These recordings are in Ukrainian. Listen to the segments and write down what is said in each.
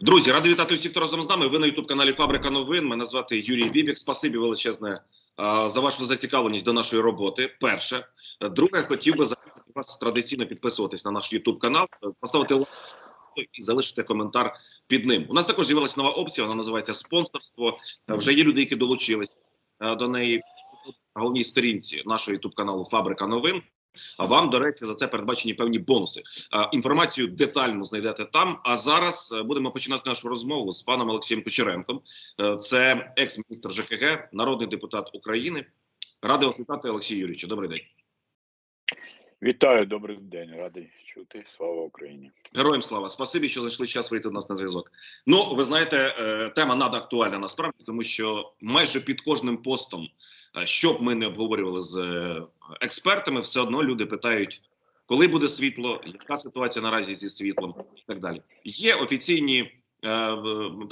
Друзі, радий вітати всіх, хто разом з нами. Ви на ютуб каналі Фабрика новин. Мене звати Юрій Бібік. Спасибі величезне за вашу зацікавленість до нашої роботи. Перше, друге, хотів би закликати вас традиційно підписуватись на наш ютуб канал, поставити лайк і залишити коментар під ним. У нас також з'явилася нова опція. Вона називається спонсорство. Вже є люди, які долучились до неї головній сторінці нашого ютуб каналу Фабрика новин. А вам, до речі, за це передбачені певні бонуси. Інформацію детально знайдете там. А зараз е, будемо починати нашу розмову з паном Олексієм Кучеренком. Е, Це екс-міністр ЖКГ, народний депутат України. Радий вас вітати, Олексій Юрійович. Добрий день. Вітаю, добрий день, радий чути. Слава Україні. Героям слава, спасибі, що знайшли час вийти до нас на зв'язок. Ну, ви знаєте, е, тема надактуальна насправді, тому що майже під кожним постом, е, що б ми не обговорювали з е, експертами, все одно люди питають, коли буде світло, яка ситуація наразі зі світлом, і так далі. Є офіційні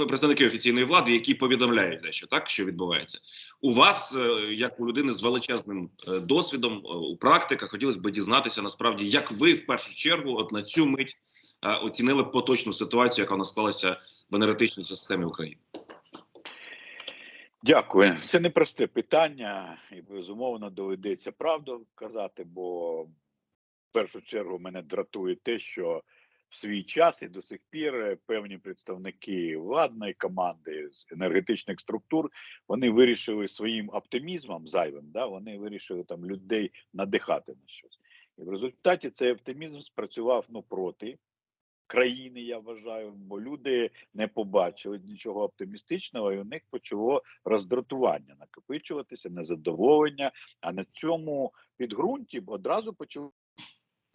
представники офіційної влади, які повідомляють дещо так, що відбувається. У вас, е, як у людини з величезним е, досвідом е, у практиках, хотілося б дізнатися насправді, як ви в першу чергу, от на цю мить е, оцінили поточну ситуацію, яка в нас склалася в енергетичній системі України. Дякую. Це непросте питання, і безумовно доведеться правду казати, бо в першу чергу мене дратує те, що свій час і до сих пір е, певні представники владної команди з енергетичних структур вони вирішили своїм оптимізмом зайвим, да, вони вирішили там людей надихати на щось. І в результаті цей оптимізм спрацював ну проти країни, я вважаю, бо люди не побачили нічого оптимістичного, і у них почало роздратування накопичуватися, незадоволення. А на цьому підґрунті одразу почали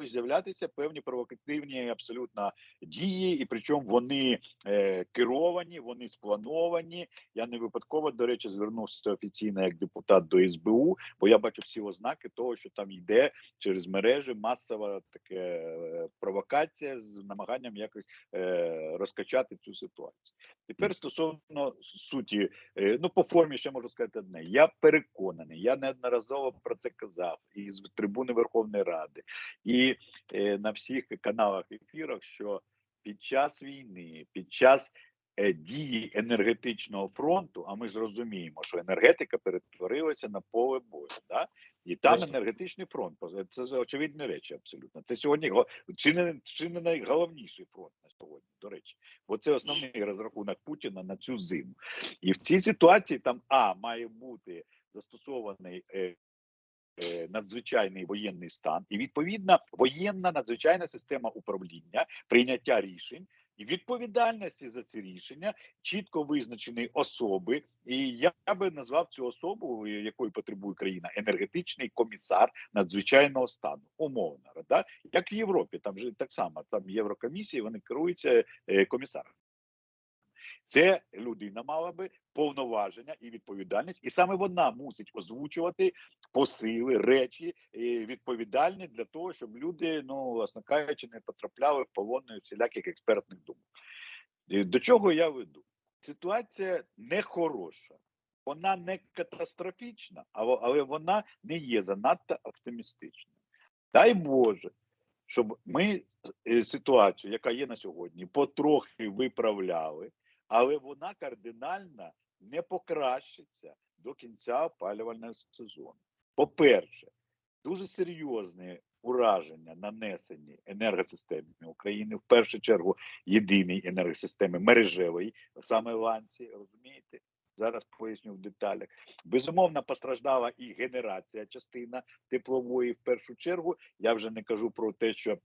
з'являтися певні провокативні абсолютно дії, і причому вони е, керовані, вони сплановані. Я не випадково, до речі, звернувся офіційно як депутат до СБУ, бо я бачу всі ознаки того, що там йде через мережі масова таке е, провокація з намаганням якось е, розкачати цю ситуацію. Тепер стосовно суті, е, ну по формі ще можу сказати одне. Я переконаний, я неодноразово про це казав і з трибуни Верховної Ради, і е, на всіх каналах ефірах, що під час війни, під час е, дії енергетичного фронту, а ми ж розуміємо, що енергетика перетворилася на поле бою. Да? І там Точно. енергетичний фронт це очевидні речі. Абсолютно це сьогодні чи не чи не найголовніший фронт на сьогодні. До речі, бо це основний розрахунок Путіна на цю зиму. І в цій ситуації там а має бути застосований. Е, Надзвичайний воєнний стан і відповідна воєнна надзвичайна система управління, прийняття рішень і відповідальності за ці рішення чітко визначені особи. І я би назвав цю особу, якої потребує країна, енергетичний комісар надзвичайного стану, умовно, да? як в Європі. Там же так само там Єврокомісії, вони керуються е, комісаром. Це людина мала би повноваження і відповідальність, і саме вона мусить озвучувати посили, речі відповідальні для того, щоб люди, ну власне кажучи, не потрапляли в полон всіляких експертних думок. Е, До чого я веду? Ситуація не хороша, вона не катастрофічна, але, але вона не є занадто оптимістичною. Дай Боже, щоб ми е, ситуацію, яка є на сьогодні, потрохи виправляли, але вона кардинально не покращиться до кінця опалювального сезону. По-перше, дуже серйозне ураження нанесені енергосистемі України, в першу чергу єдиній енергосистеми мережевої, саме ланці, розумієте? Зараз поясню в деталях. Безумовно, постраждала і генерація частина теплової в першу чергу. Я вже не кажу про те, що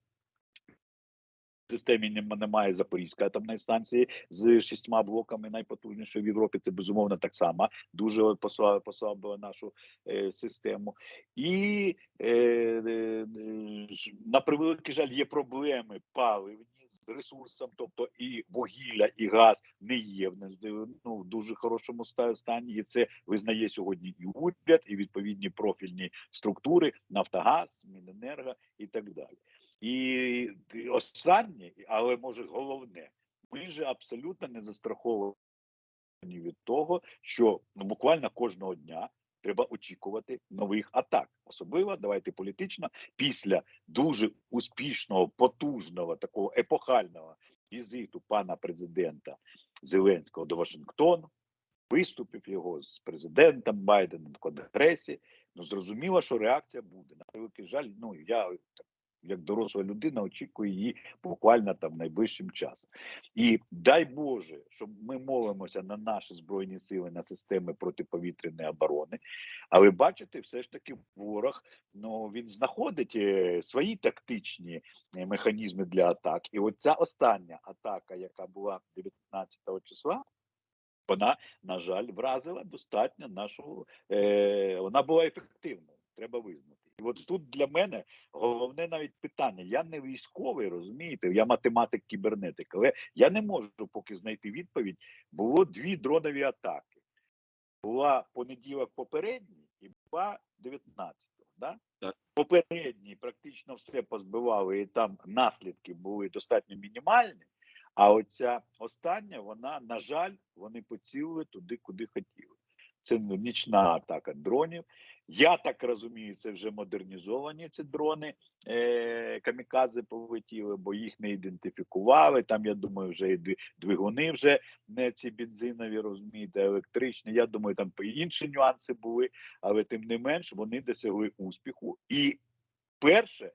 системі нема- немає Запорізької атомної станції з шістьма блоками, найпотужнішої в Європі. Це безумовно так само дуже посла- послабило нашу е, систему. І е, е, е, на превеликий жаль, є проблеми паливні. З ресурсом, тобто і вугілля, і газ не є в ну, в дуже хорошому стані. І це визнає сьогодні і уряд, і відповідні профільні структури, Нафтогаз, Міненерго і так далі. І останнє, але може головне, ми ж абсолютно не застраховані від того, що ну буквально кожного дня треба очікувати нових атак. Особливо давайте політично після дуже успішного, потужного, такого епохального візиту пана президента Зеленського до Вашингтону, виступів його з президентом Байденом в Конгресі. Ну зрозуміло, що реакція буде. На превеликий жаль, ну я так, як доросла людина очікую її буквально там найближчим часом. І дай Боже, щоб ми молимося на наші збройні сили, на системи протиповітряної оборони. Але бачите, все ж таки ворог ну він знаходить е, свої тактичні е, механізми для атак. І от ця остання атака, яка була 19 числа. Вона, на жаль, вразила достатньо нашого. Е, вона була ефективною, треба визнати. І от тут для мене головне навіть питання. Я не військовий, розумієте, я математик кібернетик, але я не можу поки знайти відповідь. Було дві дронові атаки. Була понеділок попередній і була 19-го. Да? Так. Попередній практично все позбивали, і там наслідки були достатньо мінімальні. А оця остання, вона, на жаль, вони поцілили туди, куди хотіли. Це нічна атака дронів. Я так розумію, це вже модернізовані ці дрони е- камікадзе полетіли, бо їх не ідентифікували. Там, я думаю, вже і двигуни вже не ці бензинові, розумієте, електричні. Я думаю, там інші нюанси були, але тим не менш вони досягли успіху. І перше,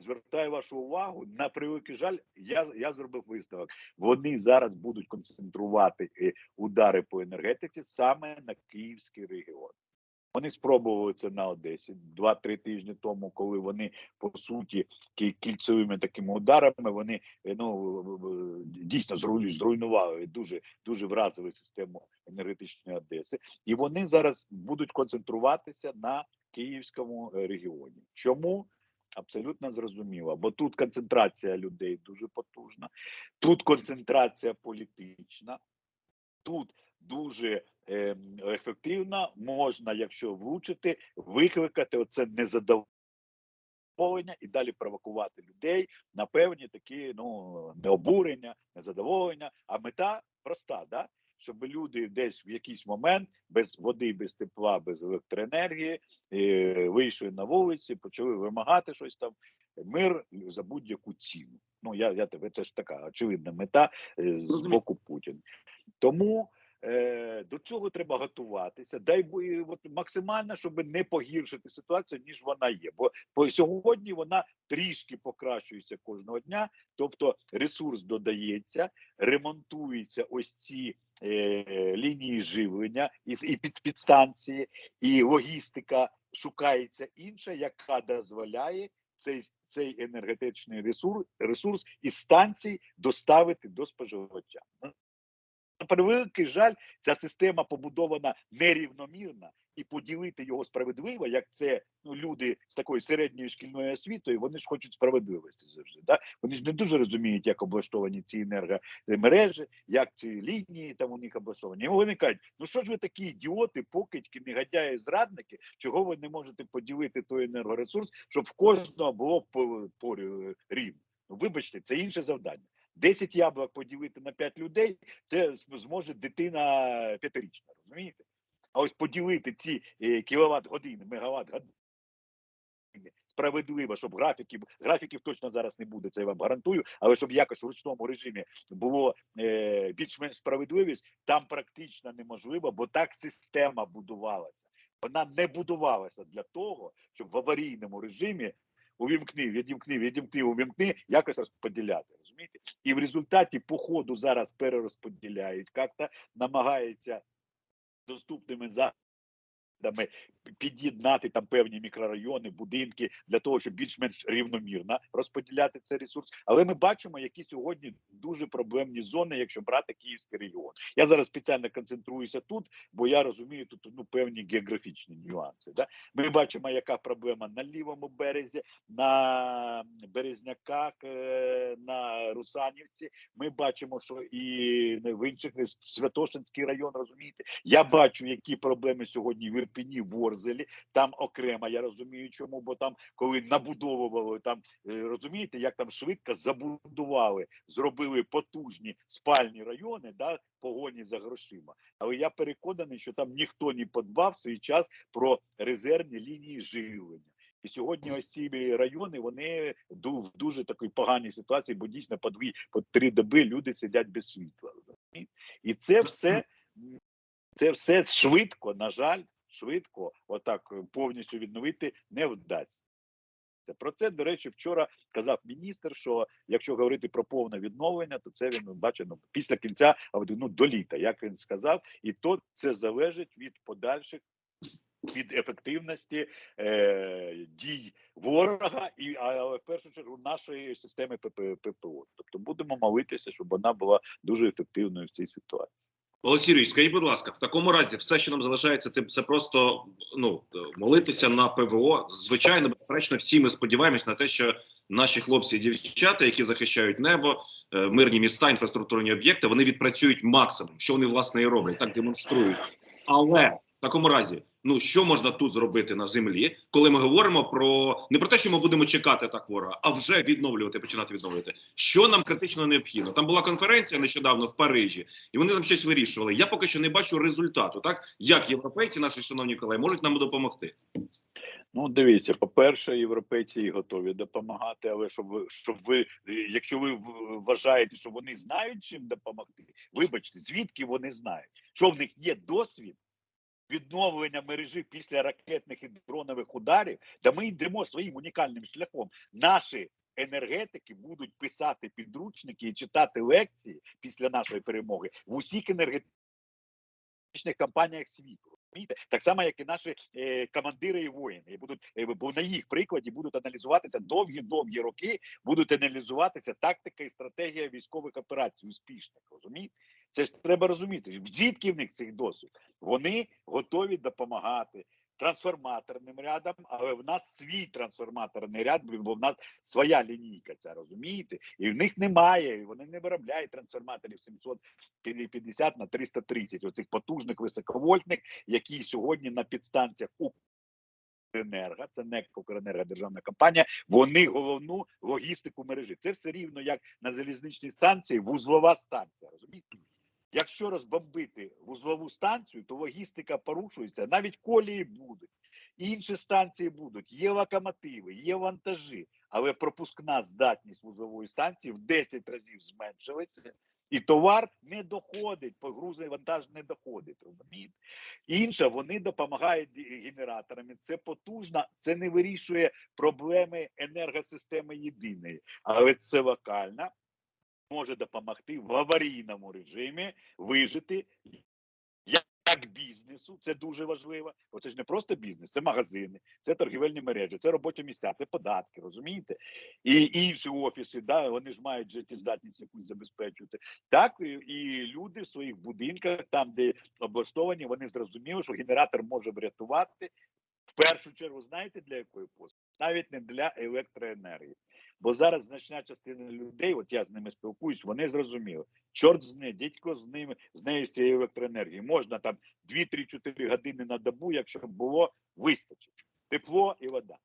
звертаю вашу увагу на превеликий жаль. Я я зробив висновок. Вони зараз будуть концентрувати е, удари по енергетиці саме на Київський регіон. Вони спробували це на Одесі два-три тижні тому, коли вони по суті кільцевими такими ударами вони е, ну дійсно зруйнували дуже дуже вразили систему енергетичної Одеси, і вони зараз будуть концентруватися на Київському е, регіоні. Чому? Абсолютно зрозуміло, бо тут концентрація людей дуже потужна, тут концентрація політична, тут дуже е, ефективно можна, якщо влучити, викликати оце незадоволення і далі провокувати людей на певні такі ну необурення, незадоволення. А мета проста, да? Щоб люди десь в якийсь момент без води, без тепла, без електроенергії е, вийшли на вулиці, почали вимагати щось там. Мир за будь-яку ціну. Ну я я тебе це ж така очевидна мета е, з боку Путіна. Тому е, до цього треба готуватися. Дай бо от максимально, щоб не погіршити ситуацію, ніж вона є. Бо по сьогодні вона трішки покращується кожного дня. Тобто ресурс додається, ремонтуються ось ці лінії живлення і, і під, підстанції, і логістика шукається інша, яка дозволяє цей, цей енергетичний ресурс, ресурс із станцій доставити до споживача. На превеликий жаль, ця система побудована нерівномірно, і поділити його справедливо, як це ну, люди з такою середньою шкільною освітою, вони ж хочуть справедливості завжди. Да? Вони ж не дуже розуміють, як облаштовані ці енергомережі, як ці лінії там у них облаштовані. І вони кажуть, ну що ж ви такі ідіоти, покидьки, негодяї, зрадники, чого ви не можете поділити той енергоресурс, щоб в кожного було по, по. Ну, вибачте, це інше завдання. 10 яблук поділити на 5 людей, це зможе дитина п'ятирічна, розумієте? А ось поділити ці е, кіловат години, мегаватт години справедливо, щоб графіків графіків точно зараз не буде, це я вам гарантую. Але щоб якось в ручному режимі було е, більш-менш справедливість, там практично неможливо, бо так система будувалася. Вона не будувалася для того, щоб в аварійному режимі увімкни, відімкни, відімкни, увімкни, якось розподіляти. Розумієте? І в результаті по ходу зараз перерозподіляють, як-то намагаються доступними заходами під'єднати там певні мікрорайони, будинки для того, щоб більш-менш рівномірно розподіляти цей ресурс. Але ми бачимо, які сьогодні дуже проблемні зони, якщо брати Київський регіон. Я зараз спеціально концентруюся тут, бо я розумію тут ну певні географічні нюанси. Да? Ми бачимо, яка проблема на лівому березі, на Березняках, е, на Русанівці. Ми бачимо, що і в інших Святошинський район, розумієте. Я бачу, які проблеми сьогодні в Ірпіні, в Ворзелі. Там окремо, я розумію, чому, бо там, коли набудовували, там е, розумієте, як там швидко забудували, зробили потужні спальні райони, да, погоні за грошима. Але я переконаний, що там ніхто не подбав в свій час про резервні лінії живлення. І сьогодні ось ці райони вони в дуже такій поганій ситуації, бо дійсно по дві по три доби люди сидять без світла. І це все це все швидко, на жаль, швидко, отак е, повністю відновити не вдасться. Про це, до речі, вчора казав міністр, що якщо говорити про повне відновлення, то це він бачить ну, після кінця ну, до літа, як він сказав, і то це залежить від подальших. Від ефективності е, дій ворога і а в першу чергу нашої системи ПП, ППО. Тобто будемо молитися, щоб вона була дуже ефективною в цій ситуації. Олексій Юрійович, скажіть, будь ласка, в такому разі все, що нам залишається, це просто ну молитися на ПВО. Звичайно, безперечно, всі ми сподіваємось на те, що наші хлопці і дівчата, які захищають небо, е, мирні міста, інфраструктурні об'єкти, вони відпрацюють максимум, що вони власне і роблять, так демонструють. Але в такому разі, ну що можна тут зробити на землі, коли ми говоримо про не про те, що ми будемо чекати так ворога, а вже відновлювати, починати відновлювати. Що нам критично необхідно? Там була конференція нещодавно в Парижі, і вони там щось вирішували. Я поки що не бачу результату, так як європейці, наші шановні колеги, можуть нам допомогти. Ну, дивіться, по-перше, європейці готові допомагати, але щоб ви, щоб ви, якщо ви вважаєте, що вони знають чим допомогти, вибачте, звідки вони знають, що в них є досвід відновлення мережі після ракетних і дронових ударів, да ми йдемо своїм унікальним шляхом. Наші енергетики будуть писати підручники і читати лекції після нашої перемоги в усіх енергетичних компаніях світу. Так само, як і наші е, командири і воїни, і будуть е, бо на їх прикладі будуть аналізуватися довгі-довгі роки, будуть аналізуватися тактика і стратегія військових операцій успішних. Розумієте? Це ж треба розуміти. Звідки в них цей досвід? Вони готові допомагати трансформаторним рядом, але в нас свій трансформаторний ряд, бо в нас своя лінійка. Ця розумієте, і в них немає. і Вони не виробляють трансформаторів 750 на 330, оцих потужних високовольтних, які сьогодні на підстанціях Укренерго, це НЕК Укренерго державна компанія. Вони головну логістику мережі. Це все рівно як на залізничній станції, вузлова станція. Розумієте? Якщо розбомбити вузлову станцію, то логістика порушується, навіть колії будуть, інші станції будуть, є локомотиви, є вантажі, але пропускна здатність вузлової станції в 10 разів зменшилася, і товар не доходить, погрузи вантаж не доходить. Розумієте? Інше, вони допомагають генераторами. Це потужно, це не вирішує проблеми енергосистеми єдиної, але це локально може допомогти в аварійному режимі вижити як бізнесу. Це дуже важливо. Бо це ж не просто бізнес, це магазини, це торгівельні мережі, це робочі місця, це податки, розумієте? І інші офіси, да, вони ж мають життєздатність якусь забезпечувати. Так і люди в своїх будинках, там де облаштовані, вони зрозуміли, що генератор може врятувати. В першу чергу, знаєте для якої послуги? Навіть не для електроенергії. Бо зараз значна частина людей, от я з ними спілкуюсь, вони зрозуміли, чорт з нею, дідько з ними, з нею з цією електроенергією. Можна там 2-3-4 години на добу, якщо б було, вистачить. Тепло і вода.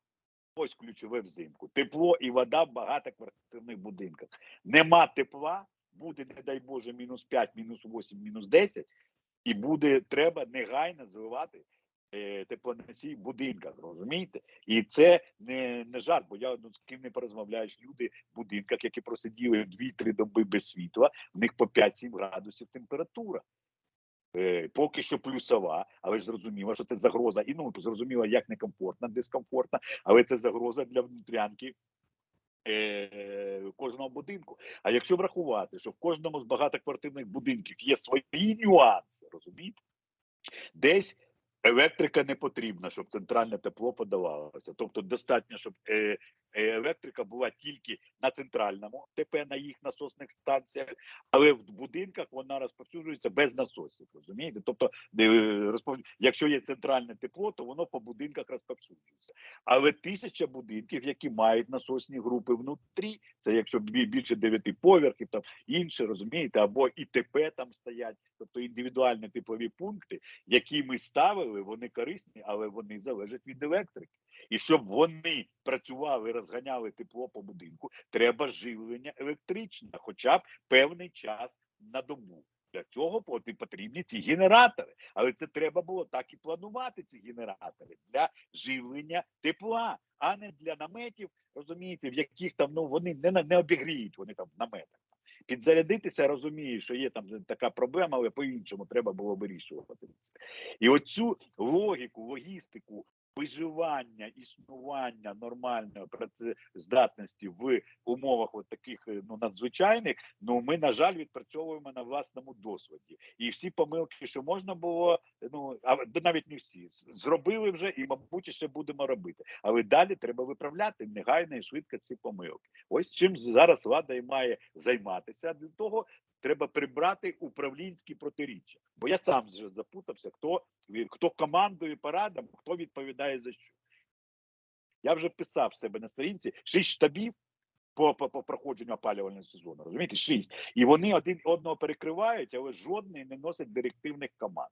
Ось ключове взимку. Тепло і вода в багатоквартирних будинках. Нема тепла, буде, не дай Боже, мінус 5, мінус 8, мінус 10, і буде треба негайно зливати е, теплоносій в будинках, розумієте? І це не, не жарт, бо я ну, з ким не порозмовляєш, люди в будинках, які просиділи 2-3 доби без світла, в них по 5-7 градусів температура. Е, поки що плюсова, але ж зрозуміло, що це загроза. І ну зрозуміло, як некомфортна, дискомфортна, але це загроза для внутрянки е, кожного будинку. А якщо врахувати, що в кожному з багатоквартирних будинків є свої нюанси, розумієте? Десь електрика не потрібна, щоб центральне тепло подавалося. Тобто достатньо, щоб е, е, електрика була тільки на центральному ТП на їх насосних станціях, але в будинках вона розповсюджується без насосів. Розумієте? Тобто, е, якщо є центральне тепло, то воно по будинках розповсюджується. Але тисяча будинків, які мають насосні групи внутрі, це якщо більше дев'яти поверхів, там інше, розумієте, або ІТП там стоять, тобто індивідуальні теплові пункти, які ми ставили, вони корисні, але вони залежать від електрики. І щоб вони працювали, розганяли тепло по будинку, треба живлення електричне, хоча б певний час на добу. Для цього потрібні ці генератори. Але це треба було так і планувати. Ці генератори для живлення тепла, а не для наметів, розумієте, в яких там ну вони не, не обігріють, вони там в наметах. Підзарядитися розумію, що є там така проблема, але по-іншому треба було вирішувати. І оцю логіку, логістику виживання, існування нормальної працездатності в умовах от таких е, ну надзвичайних, ну ми на жаль відпрацьовуємо на власному досвіді. І всі помилки, що можна було, ну а навіть не всі зробили вже, і мабуть ще будемо робити. Але далі треба виправляти негайно і швидко ці помилки. Ось чим зараз влада і має займатися. Для того треба прибрати управлінські протиріччя. Бо я сам вже запутався, хто хто командує парадом, хто відповідає за що. Я вже писав себе на сторінці шість штабів по, по, по проходженню опалювального сезону. Розумієте, шість. І вони один одного перекривають, але жодний не носить директивних команд.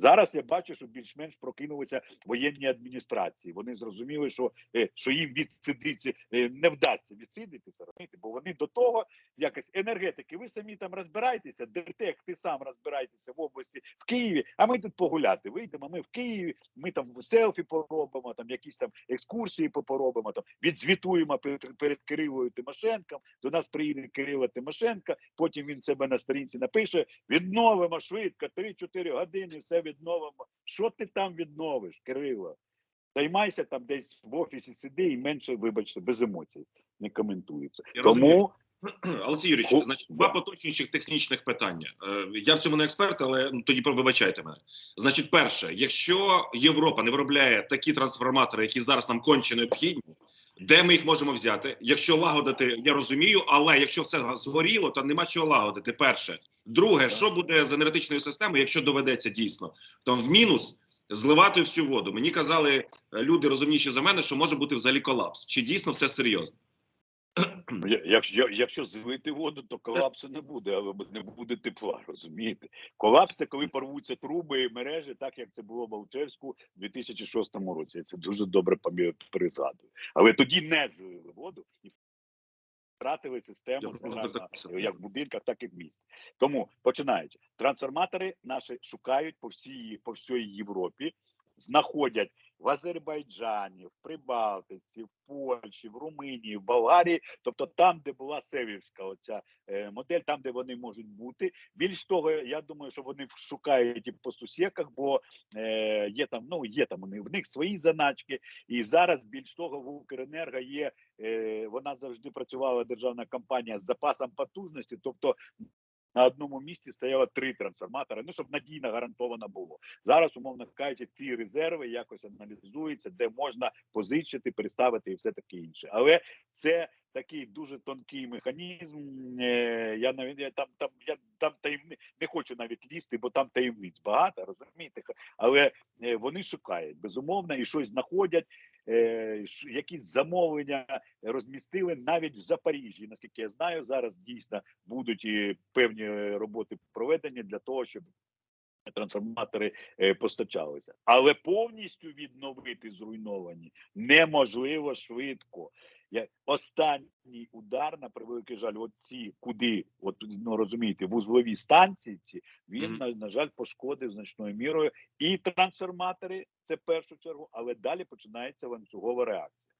Зараз я бачу, що більш-менш прокинулися воєнні адміністрації. Вони зрозуміли, що, е, що їм відсидиться е, не вдасться відсидитися, бо вони до того якось енергетики. Ви самі там розбирайтеся, ДТЕК, ти сам розбирайтеся в області в Києві. А ми тут погуляти. Вийдемо. Ми в Києві. Ми там селфі поробимо, там якісь там екскурсії поробимо. Там відзвітуємо перед, перед Кирилою Тимошенком. До нас приїде Кирило Тимошенко. Потім він себе на сторінці напише: відновимо швидко, 3-4 години, все відновимо. Що ти там відновиш, Кирило? Займайся там десь в офісі сиди і менше, вибачте, без емоцій не коментується. Я. Тому Олексій Юрійович, значить, да. два поточніших технічних питання. Е, Я в цьому не експерт, але ну, тоді вибачайте мене. Значить, перше, якщо Європа не виробляє такі трансформатори, які зараз нам конче необхідні, де ми їх можемо взяти? Якщо лагодити, я розумію, але якщо все згоріло, то нема чого лагодити. Перше. Друге, що буде з енергетичною системою, якщо доведеться дійсно, то в мінус зливати всю воду. Мені казали е, люди розумніші за мене, що може бути взагалі колапс. Чи дійсно все серйозно? Якщо, якщо злити воду, то колапсу не буде, але не буде тепла, розумієте? Колапс це коли порвуться труби і мережі, так як це було в Алчевську у 2006 році. Я це дуже добре пригадую. Але тоді не злили воду і втратили систему як в будинках, так і в місті. Тому починаючи, трансформатори наші шукають по всій по всій Європі, знаходять в Азербайджані, в Прибалтиці, в Польщі, в Румунії, в Болгарії, тобто там, де була севівська оця е, модель, там, де вони можуть бути. Більш того, я думаю, що вони шукають і по сусіках, бо е, є там, ну є там вони в них свої заначки. І зараз більш того, в Укренерго є е, вона завжди працювала державна компанія з запасом потужності, тобто. На одному місці стояло три трансформатори, ну щоб надійно гарантовано було. Зараз, умовно кажучи, ці резерви якось аналізуються, де можна позичити, переставити і все таке інше. Але це такий дуже тонкий механізм. е, Я навіть там там я там таємни не хочу навіть лізти, бо там таємниць багато, розумієте? Але е, вони шукають безумовно і щось знаходять. е, Якісь замовлення розмістили навіть в Запоріжжі. Наскільки я знаю, зараз дійсно будуть і певні роботи проведені для того, щоб трансформатори е, постачалися, але повністю відновити зруйновані неможливо швидко. Я останній удар на превеликий жаль, от ці куди, от ну розумієте, вузлові станції ці він Мгм. на, на жаль пошкодив значною мірою і трансформатори, це в першу чергу, але далі починається ланцюгова реакція.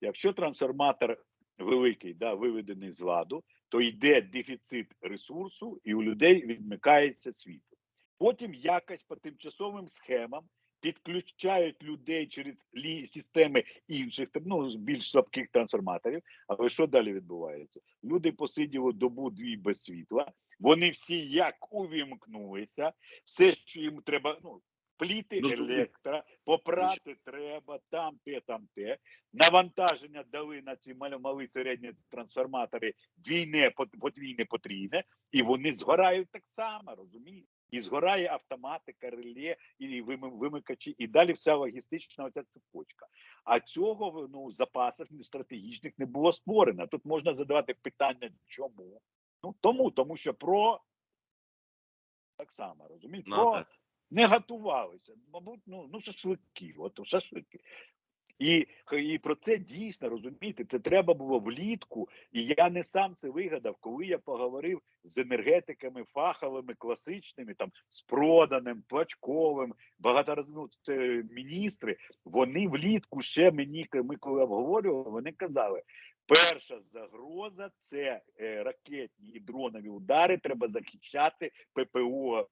Якщо трансформатор великий, да, виведений з ладу, то йде дефіцит ресурсу, і у людей відмикається світло. Потім якось по тимчасовим схемам підключають людей через системи інших ну, більш слабких трансформаторів. Але що далі відбувається? Люди посиділи добу дві без світла. Вони всі як увімкнулися, все, що їм треба, ну пліти Ну, електро, попрати треба, там те, там те. Навантаження дали на ці малі, середні трансформатори двійне, подвійне, потрійне, і вони згорають так само, розумієте? І згорає автоматика, реле, і вимикачі, і далі вся логістична оця цепочка. А цього ну, запасів стратегічних не було створено. Тут можна задавати питання, чому? Ну тому, тому що про так само розумієте, Ну, про не готувалися. Мабуть, ну, ну шашлики, от шашлики. І, і про це дійсно розумієте, це треба було влітку. І я не сам це вигадав, коли я поговорив з енергетиками фаховими, класичними, там з проданим, плачковим, ну, це міністри. Вони влітку ще мені, ми коли обговорювали, вони казали. Перша загроза це е, ракетні і дронові удари. Треба захищати ППО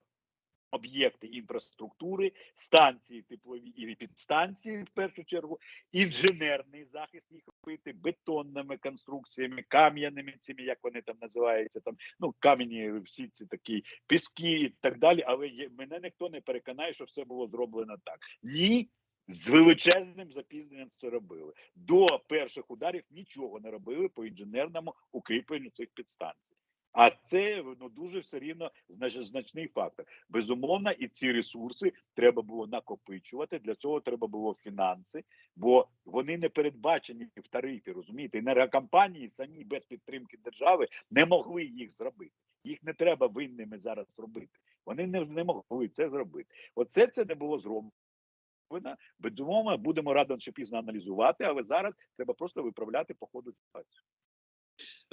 об'єкти інфраструктури, станції теплові і підстанції в першу чергу, інженерний захист їх робити бетонними конструкціями, кам'яними цими, як вони там називаються, там ну кам'яні всі ці такі піски і так далі. Але є, мене ніхто не переконає, що все було зроблено так. Ні. З величезним запізненням це робили до перших ударів. Нічого не робили по інженерному укріпленню цих підстанцій. А це ну дуже все рівно знач- значний фактор. Безумовно, і ці ресурси треба було накопичувати. Для цього треба було фінанси, бо вони не передбачені в тарифі. Розумієте, енергокомпанії самі без підтримки держави не могли їх зробити. Їх не треба винними зараз робити. Вони не, не могли це зробити. Оце це не було зроблено. Безумовно, будемо рано чи пізно аналізувати, але зараз треба просто виправляти по ходу ситуацію.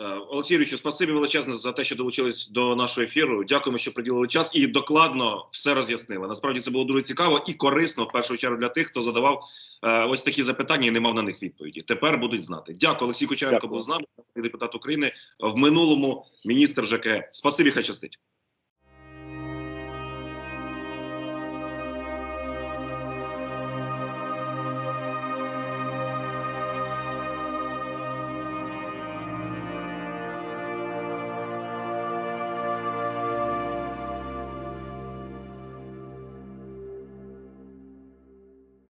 Е, Олексій Юрійовичу, спасибі величезне за те, що долучились до нашого ефіру. Дякуємо, що приділили час і докладно все роз'яснили. Насправді це було дуже цікаво і корисно в першу чергу для тих, хто задавав е, ось такі запитання і не мав на них відповіді. Тепер будуть знати. Дякую, Олексій Кучеренко Дякую. був з нами, депутат України в минулому міністр ЖК. Спасибі, хай щастить.